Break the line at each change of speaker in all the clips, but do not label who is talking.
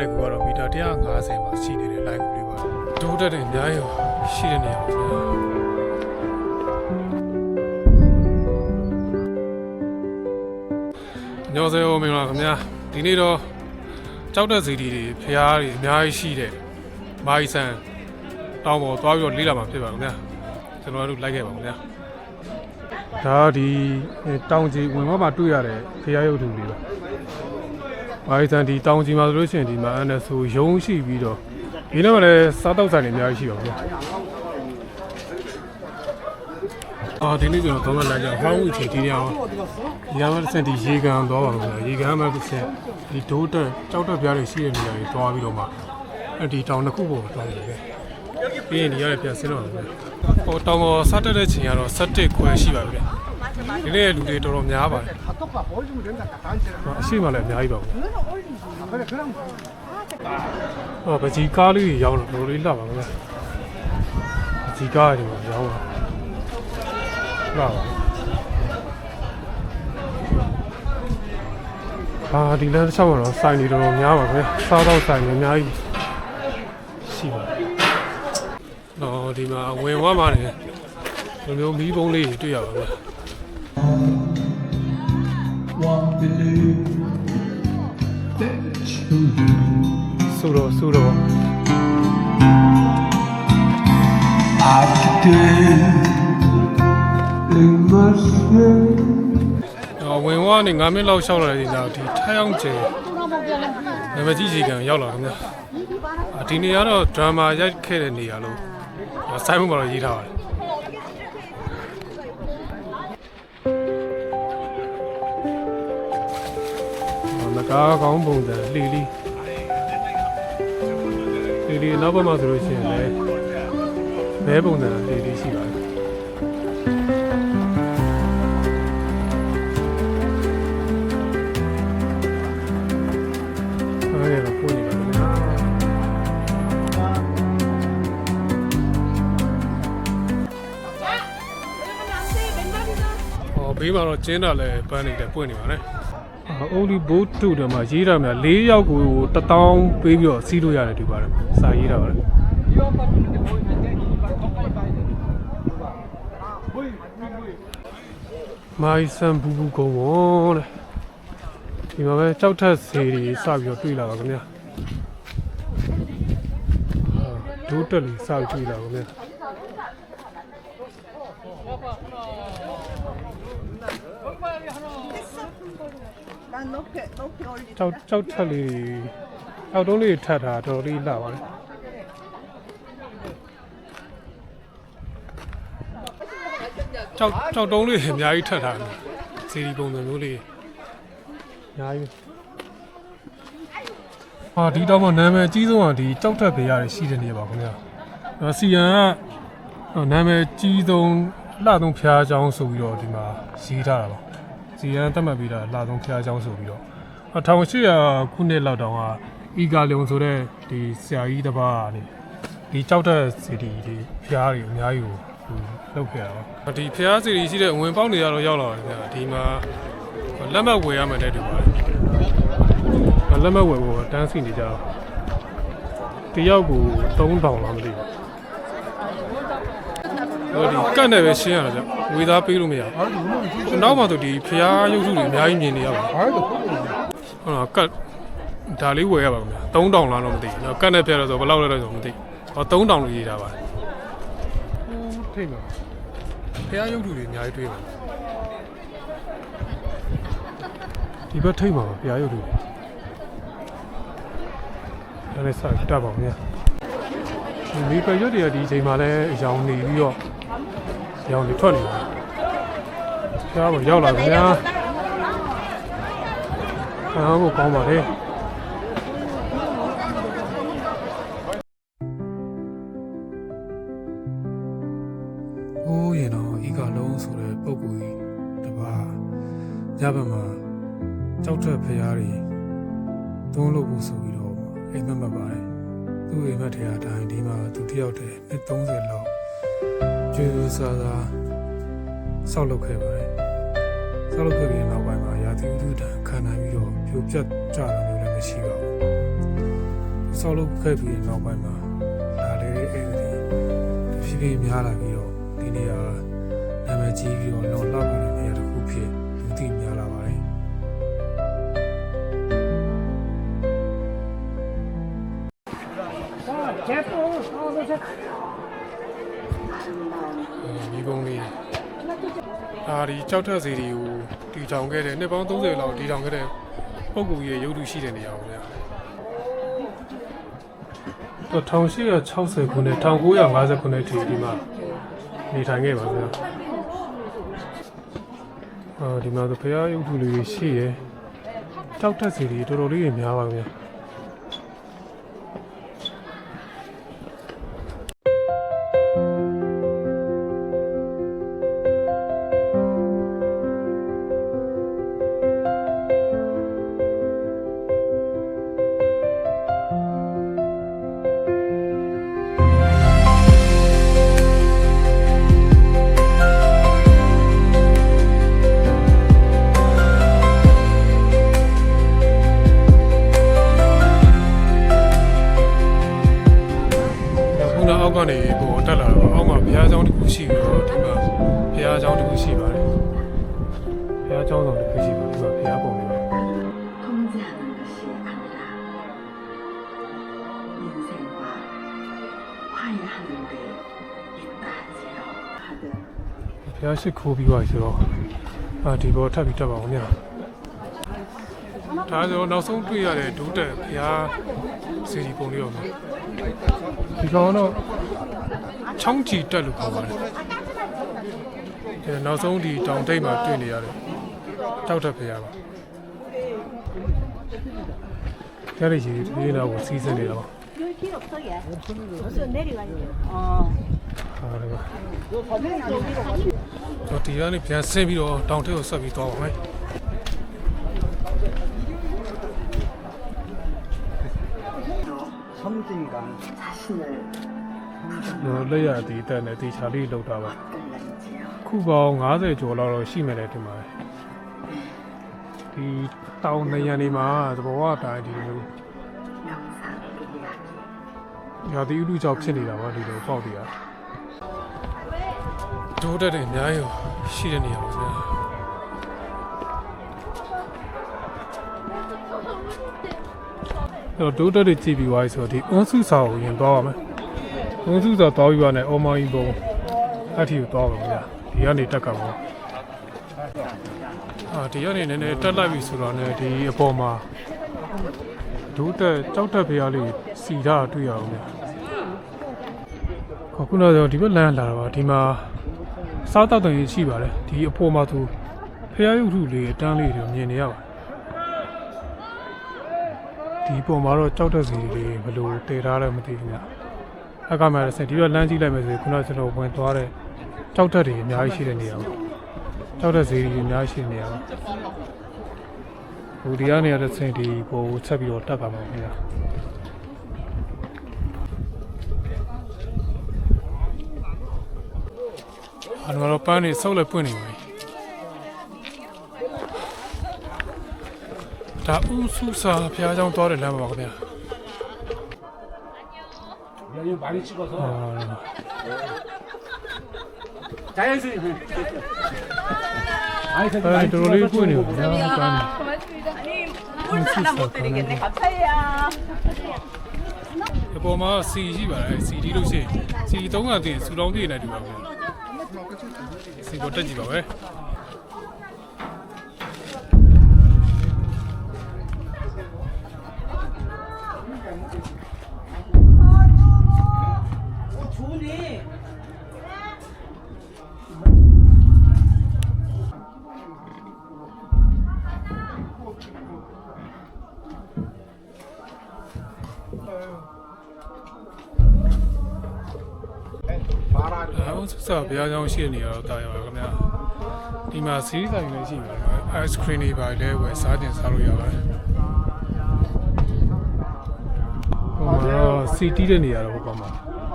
တဲ့ကူကတော့မီတာ150မှာရှိနေတဲ့ line ကူလေးပါဒိုးတက်တဲ့အများကြီးရှိတဲ့နေရာပါဗျာညောစေမင်္ဂလာခင်ဗျာဒီနေ့တော့ကြောက်တဲ့စီတီတွေဖျားတွေအများကြီးရှိတဲ့မာဂျီဆန်တောင်းပေါ်သွားပြီးတော့လေးလာမှာဖြစ်ပါခင်ဗျာကျွန်တော်တို့လိုက်ခဲ့ပါခင်ဗျာဒါဒီတောင်ကြီးဝင်ဘက်မှာတွေ့ရတဲ့ဖျားရုပ်ထုလေးပါ ဘာလို့လဲဒီတောင်ကြီးမှာဆိုလို့ရှိရင်ဒီမှာအဲ့နဲ့ဆိုရုံးရှိပြီးတော့ဒီနေ့မှလည်းစားတောက်ဆိုင်တွေအများကြီးရှိပါဘူးအာဒီနေ့ကျွန်တော်တော့လာကြဟောင်းဦးချီတီးရအောင်ဒီမှာတစ်စက်ဒီရေကန်သွားပါလို့ဆိုရေကန်မှာတစ်စက်ဒီဒိုးတက်ကြောက်တက်ပြားတွေရှိတဲ့နေရာတွေသွားပြီးတော့မှအဲ့ဒီတောင်တစ်ခုပေါ်သွားတယ်ပဲပြီးရင်ဒီရတဲ့ပြန်ဆင်းတော့တယ်ဟိုတောင်ပေါ်စားတက်တဲ့ချိန်ကတော့7ခွဲရှိပါပြီ ဒီနေ့လူတွေတော်တော်များပါတယ်အရှိမလည်းအများကြီးပါဘူးဟောပကြီးကားလေးရောင်းတော့တော်တော်လေးလှပါဘူးပကြီးကားတွေရောင်းပါလှပါအာဒီလမ်းတစ်လျှောက်ကတော့ဆိုင်တွေတော်တော်များပါပဲစားတော့ဆိုင်တွေအများကြီးရှိပါတယ်။တော့ဒီမှာဝင်ဝမှာနေဒီလိုမျိုးမီးပုံးလေးတွေတွေ့ရပါ
ဘူး။
ဆိုတော့ဆိုတော့
again in my sleep.
တော့ဝင်သွားနေ9မိနစ်လောက်ရှောက်လာတဲ့ချိန်ကျတော့ဒီထိုင်းအောင်ကျဲနာမည်ကြီးစီကံရောက်လာခင်ဗျာအာဒီနေရာတော့ဒရာမာရိုက်ခဲ့တဲ့နေရာလို့စိုင်းမှုမှာတော့ရေးထားပါတယ် ဟောလကားကောင်းပုံစံလီလီလီလီနောက်ဘက်မှာဆိုလို့ရှိရင်လည်းဘဲပုံစံလီလီရှိပါတယ်အဲ့ဒါကိုပွင့်နေပါခင်ဗျာဟောဘေးမှာတော့ကျင်းတာလည်းပန်းနေတယ်ပွင့်နေပါနဲ့ အိုလီဘိုးတူတယ်မှာရေးတာများ၄ယောက်ကို1000ပေးပြီးတော့စီးလို့ရတယ်ဒီပါတယ်စာရေးတာပါတယ်မိုင်းဆန်ဘူဘူကုံဝတဲ့ဒီမှာပဲကြောက်ထက်စေးတွေစပြီးတော့တွေ့လာပါခင်ဗျာအာဒိုးတက်လေးစပြီးတွေ့လာပါခင်ဗျာ
ချော
က်ချောက်ထက်လေးချောက်တုံးလေးထပ်တာတော်တော်လေးလှပါလေချောက်ချောက်တုံးလေးအများကြီးထပ်တာစီဒီပုံစံမျိုးလေးအများကြီးဟာဒီတော့မှနာမည်အကြီးဆုံးကဒီကြောက်ထက်ဘေးရရှိတဲ့နေရာပါခင်ဗျာအဲစီရန်ကနာမည်အကြီးဆုံးလှသုံးဖျားချောင်းဆိုပြီးတော့ဒီမှာရေးထားတာပါ ဇီယန်သတ်မှတ်ပြီးတာလာဆုံးဖျားချောင်းဆိုပြီးတော့1800ခုနှစ်လောက်တောင်ကဤကာလုံဆိုတဲ့ဒီဆရာကြီးတစ်ပါးကနေဒီကြောက်တဲ့စီတီဒီဖျားတွေအများကြီးကိုလောက်ခဲ့တာဒီဖျားစီတီရှိတဲ့ဝင်ပေါက်နေရတော့ရောက်လာတယ်ဗျာဒီမှာလက်မှတ်ဝယ်ရမယ်တဲ့တူပါတယ်လက်မှတ်ဝယ်ဖို့တန်းစီနေကြတော့တယောက်ကို3000လောက်မသိဘူး တို့ဒီကန့်နဲ့ပဲရှင်းရတာဗျငွေသားပေးလို့မရဘူးနောက်မှဆိုဒီဖျားရုပ်ထုတွေအများကြီးမြင်နေရပါ
ဘူး
ဟုတ်လားကတ်ဒါလေးဝယ်ရပါခင်ဗျာ3000လားတော့မသိဘူးကတ်နဲ့ဖျားတော့ဆိုဘယ်လောက်လဲတော့ဆိုမသိဟော3000လို့ရေးထားပါတယ်ဟုတ်ထိတ်ပါဖျားရုပ်ထုတွေအများကြီးတွေ့ပါဒီဘက်ထိတ်ပါပါဖျားရုပ်ထုတွေဒါလည်းစတတ်ပါခင်ဗျာဒီမီပယ်ရွတ်တွေကဒီအချိန်မှာလည်းအယောင်နေပြီးတော့ အယောင်တွေထွက်နေတယ်ဖျားပေါ်ရောက်လာခင်ဗျာအားကိုကောင်းပါလေဟိုးရင်တော့ဤကလုံးဆိုတဲ့ပုံကိုကြီးတပါညဘက်မှာကြောက်ထွက်ဖရားတွေသုံးလို့ဖို့ဆိုပြီးတော့အိမ်မက်မက်ပါတယ်သူ့အိမ်မက်ထဲအတိုင်းဒီမှာသူတယောက်တည်းနှစ်30လောက် ကျေးဇူးစားစားဆောက်လုပ်ခဲ့ပါတယ်ဆောက်လုပ်ခဲ့ပြီးနောက်ပိုင်းမှာရာသီဥတုတံခံနိုင်ပြီးတော့ပြိုပြတ်ကြတာမျိုးလည်းမရှိပါဘူးဆောက်လုပ်ခဲ့ပြီးတဲ့နောက်ပိုင်းမှာဒါလေးဧည့်သည်တဖြည်းဖြည်းများလာပြီးတော့ဒီနေရာနာမည်ကြီးပြီးတော့လောလှပတဲ့နေရာတစ်ခုဖြစ် ဒါဒီကြောက်ထက်စီတွေကိုတီထောင်ခဲ့တဲ့နှစ်ပေါင်း30လောက်တီထောင်ခဲ့တဲ့ပုံကူကြီးရဲ့ရုပ်တုရှိတဲ့နေရာပေါ့ဗျာတော့1860ခုနှစ်1950ခုနှစ်ထိဒီမှာနေထိုင်ခဲ့ပါဗျာအာဒီမှာတော့ဖရာရုပ်တုလေးတွေရှိရယ်ကြောက်ထက်စီတွေတော်တော်လေးများပါဗျာ ကျောင်းတစ်ခုရှိပြီးတော့ဒီမှာဘုရားကျောင်းတစ်ခုရှိပါတယ်။ဘုရားကျောင်းဆောင်တစ်ခုရှိပါတယ်ဒီမှာဘုရားပုံတွေပါဘုရားရှိခိုးပြီးပါဆိုတော့အာဒီဘောထပ်ပြီးတက်ပါဦးမြတ်ဒါဆိုနောက်ဆုံးတွေ့ရတဲ့ဒုတက်ဘုရားစီဒီပုံလေးရောဒီကောင်တော့ ချောင်းချီတက်လို့ခေါ်ပါတယ်ဒီနောက်ဆုံးဒီတောင်တိတ်မှာတွေ့နေရတယ်တောက်တက်ဘုရားပါကြရည်ကြီးဒီနောက်ကိုစီးစင်းနေတာပါ
여기 필요 없어 얘. 무슨 내려가야 돼. 어.
ဟာလေပါတော့ဒီကနေပြန်ဆင်းပြီးတော့တောင်ထိပ်ကိုဆက်ပြီးသွားပါမယ်
섬진강
자신을
လို့လက်ရသေးတဲ့နဲ့တေချာလေးလောက်တာပါခုပေါင်း90ကျော်လောက်တော့ရှိမယ်လေဒီမှာဒီတောင်နေရနေမှာသဘောဝတိုင်းဒီလိုရာသီဥတုကြောင့်ဖြစ်နေတာပါဒီလိုပေါက်တွေကဒိုးတက်တယ်အများကြီးရှိတဲ့နေရာပါဗျာတော့ဒိုးတက်တွေကြည့်ပြီးသွားပြီဆိုတော့ဒီအွန်စုစာကိုရင်သွားပါမယ် အွန်စုစာသွားပြီးပါနဲ့အော်မိုင်းဘုံအဲ့ထီကိုသွားပါဗျာဒီကနေတက်ကပါအာဒီကနေနည်းနည်းတက်လိုက်ပြီဆိုတော့ねဒီအပေါ်မှာဒိုးတက်ကြောက်တက်ဖျားလေးစီထားတာတွေ့ရအောင်ဗျာခုနကတော့ဒီဘက်လမ်းလာတာပါဒီမှာစားတောက်တယ်ရှိပါတယ်ဒီအပေါ်မှာသူဖျားရုပ်ထုလေးအတန်းလေးတွေမြင်နေရပါတယ်ဒီပေါ်မှာတော့ကြောက်တဲ့စီလေးဘယ်လိုတည်ထားလဲမသိဘူးည အခါမှလည်းဆက်ဒီဘက်လမ်းကြည့်လိုက်မယ်ဆိုရင်ခုနကကျွန်တော်ဝင်သွားတဲ့ကြောက်တဲ့တွေအများကြီးရှိတဲ့နေရာပါကြောက်တဲ့စီတွေအများကြီးရှိတဲ့နေရာပါဟိုဒီကနေရတဲ့စင်ဒီကိုဆက်ပြီးတော့တက်ပါမှာခင်ဗျာ အဲ့တော့ပန်းနေဆုပ်လက်ပွင့်နေပြီဒါဥစုစာဖျားเจ้าသွားတယ်လမ်းပါပါခင်ဗျာ
여기 많이 찍어서
အာ
자연스레 많이
အဲ့တော်တော်လေးပွင့်နေပြီဗျာပန်းနေ
아니 물 하나 못 드리겠네. 감사해요.
ဒီပေါ်မှာစီရှိပါတယ်စီဒီလို့ရှိရင်စီသုံးကတည်းကစူတောင်းတည်းနဲ့တူပါခင်ဗျာစီကိုတက်ကြည့်ပါပဲ ဘုရားကျောင်းရှိတဲ့နေရာတော့တာရပါခင်ဗျာဒီမှာစီးဆိုင်လည်းရှိပါတယ် ice cream တွေပါလဲဝယ်စားတင်စားလို့ရပါတယ်ဟိုမှာတော့စီတီးတဲ့နေရာတော့ဟိုကောင်မှာ
바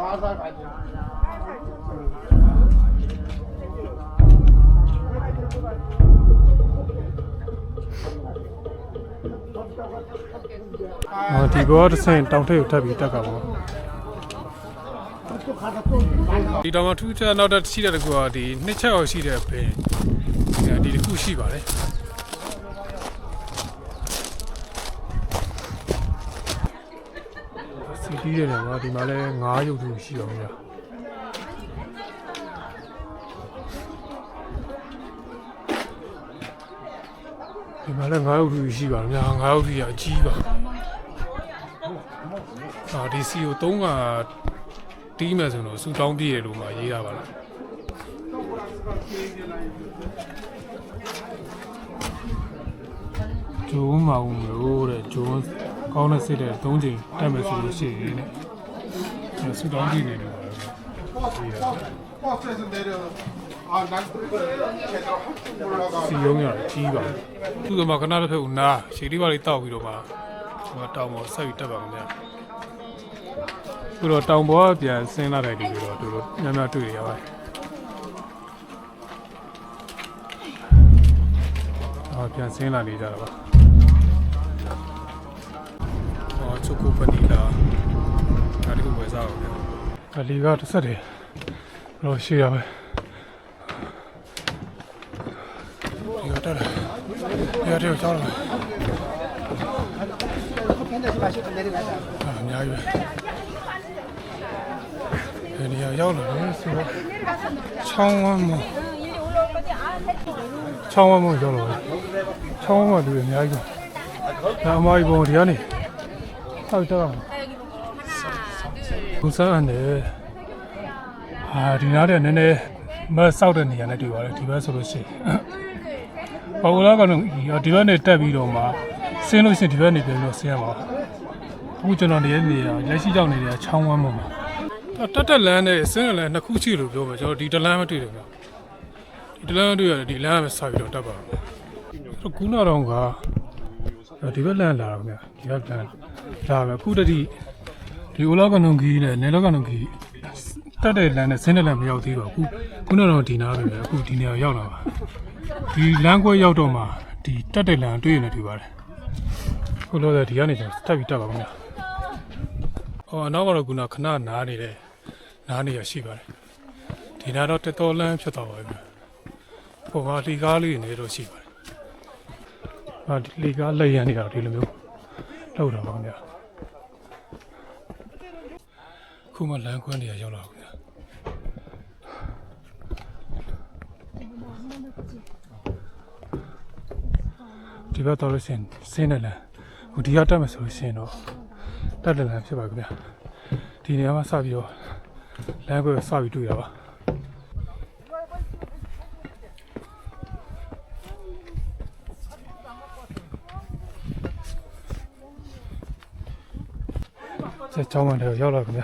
ဟောဒီဘောတစ်ဆင့်တောင်ထိပ်ကိုထပ်ပြီးတက်ကပါ ဒီတောင်မှာထူးခြားနောက်တစ်ရှိတဲ့တကူကဒီနှစ်ချက်အောင်ရှိတဲ့ပင်ဒီတစ်ခုရှိပါတယ်စီတီးတယ်ကွာဒီမှာလည်းငါးရုပ်သူရှိအောင်ဗျာဒီမှာလည်းငါးရုပ်သူရှိပါဗျာငါးရုပ်သူကအကြီးပါအာဒီစီကို3က တီးမယ်ဆိုတော့စူတောင်းပြည့်တယ်လို့မှရေးတာပါလားဂျုံမအောင်လို့တဲ့ဂျုံကောင်းတဲ့စစ်တဲ့3ချိန်တက်မယ်ဆိုလို့ရှိရင်တဲ့စူတောင်းပြည့်နေတယ်ပါလားစီယုံရကြီးပါသူ့ကမှခဏတစ်ဖက်ကိုနားရှည်လေးပါလေးတောက်ပြီးတော့မှဟိုတောင်ပေါ်ဆက်ပြီးတက်ပါမယ် ခုတော့တောင်ပေါ်ကပြန်ဆင်းလာတဲ့ဒီလိုတော့သူတို့ညများတွေ့ရပါတယ်အော်ပြန်ဆင်းလာနေကြတာပါအော်ချိုကိုပနီလာဒါတကူဝယ်စားအောင်ဗျာအလီကတစ်ဆက်တယ်တော့ရှိရပဲဒီကတက်လာဒီကတည်းကကြောက်လာအများကြီးပဲ ဒီနေရာရောက်လာတယ်ဆိုတော့ချောင်းဝမ်းမချောင်းဝမ်းမရောက်လာတယ်ချောင်းဝမ်းမလူတွေအများကြီးပဲဒါအမကြီးပုံဒီကနေဟောက်တော့ဘုစားအနေအာဒီနားတဲ့နည်းနည်းမဆောက်တဲ့နေရာနဲ့တွေ့ပါတယ်ဒီဘက်ဆိုလို့ရှိရင်ဘာလို့လဲကတော့ဒီဘက်နဲ့တက်ပြီးတော့မှဆင်းလို့ရှိရင်ဒီဘက်နေပြန်ပြီးတော့ဆင်းရမှာအခုကျွန်တော်နေတဲ့နေရာလက်ရှိကြောက်နေတဲ့ချောင်းဝမ်းမှာမှာ တက်တက်လန်းနဲ့ဆင်းလန်းနှစ်ခုရှိလို့ပြောမယ်ကျွန်တော်ဒီတလန်းမတွေ့တယ်ဗျဒီတလန်းမတွေ့ရတယ်ဒီလန်းကပဲဆောက်ပြီးတော့တက်ပါမယ်ကူနာတော့ကဒီဘက်လန်းလာတော့ဗျဒီဘက်လန်းလာမယ်အခုတတိဒီအိုလောကနုံကြီးနဲ့နေလောကနုံကြီးတက်တဲ့လမ်းနဲ့ဆင်းတဲ့လမ်းမရောက်သေးတော့အခုခုနကတော့ဒီနားပဲပဲအခုဒီနေရာရောက်လာပါဒီလမ်းခွဲရောက်တော့မှဒီတက်တဲ့လမ်းတွေ့ရတယ်ဒီပါတယ်ခုလို့ဒီကနေကျွန်တော်တက်ပြီးတက်ပါခင်ဗျဟောနောက်ကတော့ခုနခဏနားနေတယ် နားနေရရှိပါတယ်ဒီနားတော့တက်တော်လမ်းဖြစ်သွားပါပြီဟိုမှာလီကားလေးနေတော့ရှိပါတယ်ဟာဒီလီကားလက်ရန်နေတာဒီလိုမျိုးလောက်တာပါခင်ဗျခုမှလမ်းခွဲနေရရောက်လာပါခင်ဗျဒီဘက်တော့လို့ရှရင်ဆင်းနေလမ်းဟိုဒီကတက်မယ်ဆိုလို့ရှရင်တော့တက်တယ်လမ်းဖြစ်ပါခင်ဗျဒီနေရာမှာစပြီးတော့ လမ်းခွဲစပြီးတွေ့ရပါဆက်ချောင်းမတယ်ရောက်လာခင်ဗျ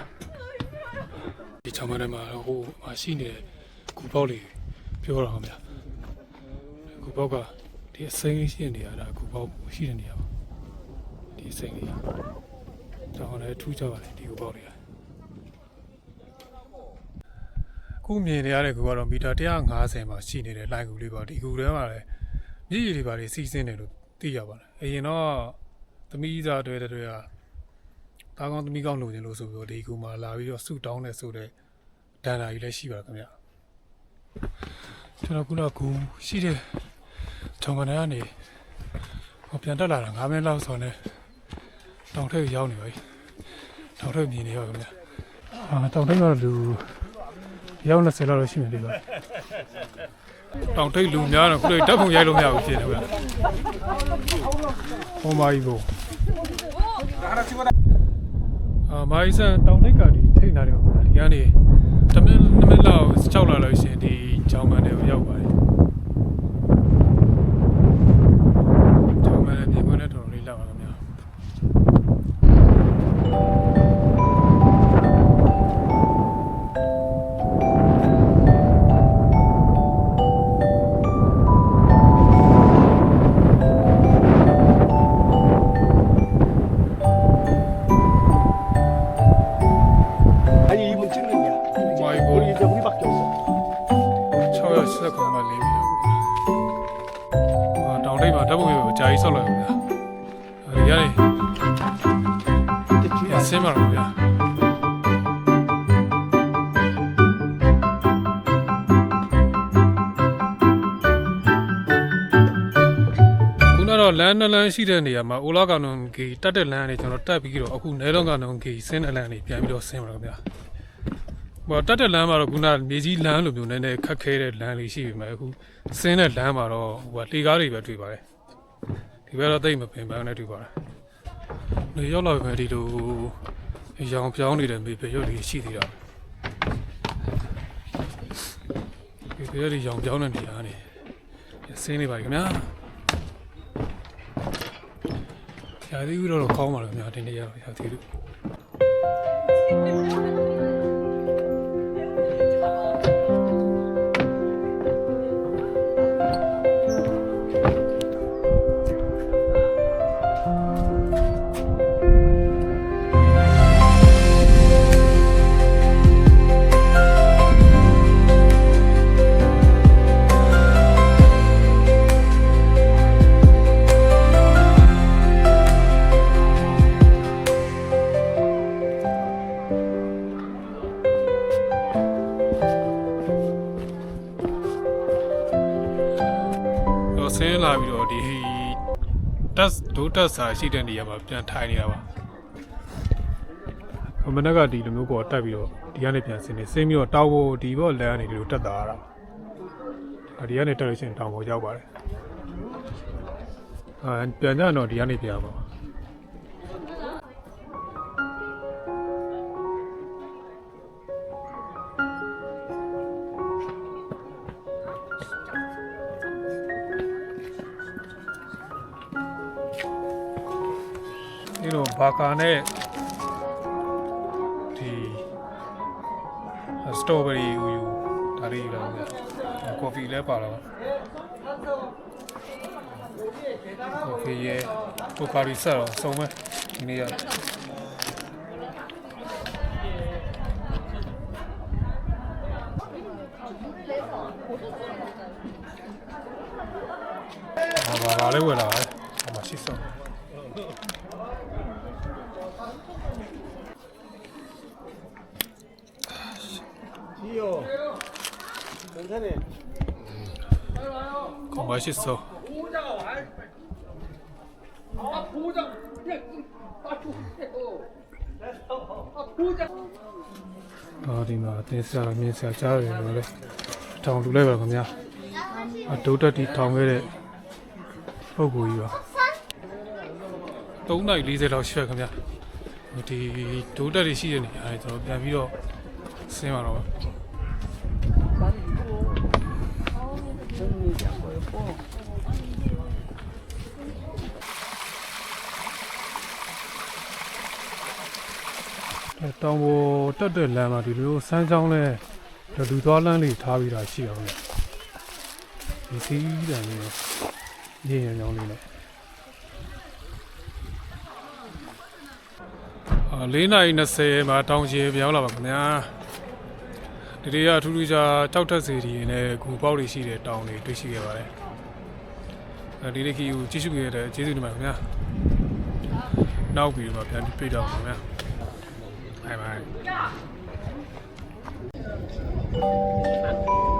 ဒီချောင်းမထဲမှာဟိုမရှိနေတဲ့ကူပေါက်လေးပြောတော့ခင်ဗျကူပေါက်ကဒီအစိမ်းရှိနေရတာကူပေါက်ရှိတဲ့နေရာပါဒီအစိမ်းလေးတောင်းလည်းထူးကြပါလေဒီကူပေါက်လေး ခုမြင်နေရတဲ့ကူကတော့မီတာ150မှာရှိနေတဲ့လိုင်းကူလေးပါဒီကူထဲမှာလည်းမြည်ရည်တွေပါလေစီးစင်းတယ်လို့သိရပါတယ်အရင်တော့သမီးသားတွေတွေကတားကောင်းသမီးကောင်းလိုချင်လို့ဆိုပြီးတော့ဒီကူမှာလာပြီးတော့ဆူတောင်းနေဆိုတဲ့ဒန်တာကြီးလည်းရှိပါခင်ဗျကျွန်တော်ခုနကကူရှိတဲ့ဂျုံကနေကနေဟောပြန်တက်လာတာ9မိနစ်လောက်ဆိုနေတောင်ထိပ်ရောက်နေပါပြီတောင်ထိပ်မြင်နေရောခင်ဗျအာတောင်ထိပ်ကတော့လူ ရောက်20လောက်တော့ရှိမယ်လေပါတောင်ထိပ်လူများတော့ခုလေဓာတ်ပုံရိုက်လို့မရဘူးဖြစ်နေဗျဟောမာကြီးကိုအာမိုင်းဆန်တောင်ထိပ်ကဒီထိပ်နာတယ်ပါဒီကနေတမင်နမင်လောက်ကြောက်လာလို့ရှိရင်ဒီချောင်းကန်တွေကိုရောက်ပါတယ် လမ်းနှစ်လမ်းရှိတဲ့နေရာမှာအိုလာကောင်နုံဂီတက်တဲ့လမ်းကနေကျွန်တော်တက်ပြီးတော့အခုနဲလုံးကောင်နုံဂီဆင်းတဲ့လမ်းနေပြန်ပြီးတော့ဆင်းပါတော့ဗျာဟိုတက်တဲ့လမ်းမှာတော့ခုနမြေကြီးလမ်းလိုမျိုးနည်းနည်းခက်ခဲတဲ့လမ်းလေးရှိပြီမဲ့အခုဆင်းတဲ့လမ်းမှာတော့ဟိုကလေကားတွေပဲတွေ့ပါတယ်ဒီဘက်တော့တိတ်မပင်ပန်းနဲ့တွေ့ပါတယ်နေရောက်လာပြီမဲ့ဒီလိုရောင်ပြောင်းနေတဲ့မေပေရုပ်တွေရှိသေးတာမေပေရုပ်တွေရောင်ပြောင်းတဲ့နေရာနေဆင်းနေပါပြီခင်ဗျာ ရာသီဥတုတော့ကောင်းပါလို့များတင်နေရတော့ရာသီဥတုတော့ ဒိုတက်စာရှိတဲ့နေရာမှာပြန်ထိုင်နေတာပါခမနက်ကဒီလိုမျိုးပေါ်တက်ပြီးတော့ဒီကနေပြန်ဆင်းနေဆင်းပြီးတော့တောက်ဖို့ဒီဘောလမ်းကနေဒီလိုတက်တာရတာအဒီကနေတက်လို့ရှိရင်တောင်ပေါ်ရောက်ပါတယ်အာပြန်ကြတော့ဒီကနေပြန်ပါ ဒီလိုဘာကာနဲ့ဒီစတော်ဘယ်ရီဦးယူဒါလေးယူလာမယ်ကော်ဖီလည်းပါလာပါကော်ဖီရဲ့ပိုကာရီဆက်တော့စုံမဲ့ဒီနေ့ရဘာဘာဘာလေးဝယ်လာတယ်အမရှိ စော 거 맛있어. 아,ဒီမှာတင်ဆရာမြင်ဆရာကြားရတယ်လို့လေထောင်လူလိုက်ပါခင်ဗျာအဒုတ်တက်တီထောင်ခဲ့တဲ့ပုဂ္ဂိုလ်ကြီးပါ3နိုင်40လောက်ရှိရခင်ဗျာဒီဒုတ်တက်တွေရှိတဲ့နေရာတွေကျွန်တော်ပြန်ပြီးတော့ ဆင်းပါတော့ပါအဲတောင်ပေါ်တက်တဲ့လမ်းမှာဒီလိုစမ်းချောင်းလဲလူသွားလမ်းလေးထားပြီးတာရှိအောင်လေဒီစီးတယ်လေရင်းရင်းကြောင်းလေးနဲ့အာ၄နာရီ20မှာတောင်ရှည်ပြောင်းလာပါခင်ဗျာ ဒီနေ့ကအထူးထူးခြားတောက်ထက်စီဒီနဲ့ဂူပေါက်တွေရှိတဲ့တောင်တွေတွေ့ရှိခဲ့ပါတယ်အဲဒီနေ့ခီကိုကြည့်ရှုခဲ့တဲ့ကျေးဇူးတင်ပါတယ်ခင်ဗျာနောက်ပြီးတော့ပြန်တွေ့တော့ပါခင်ဗျာ Bye bye.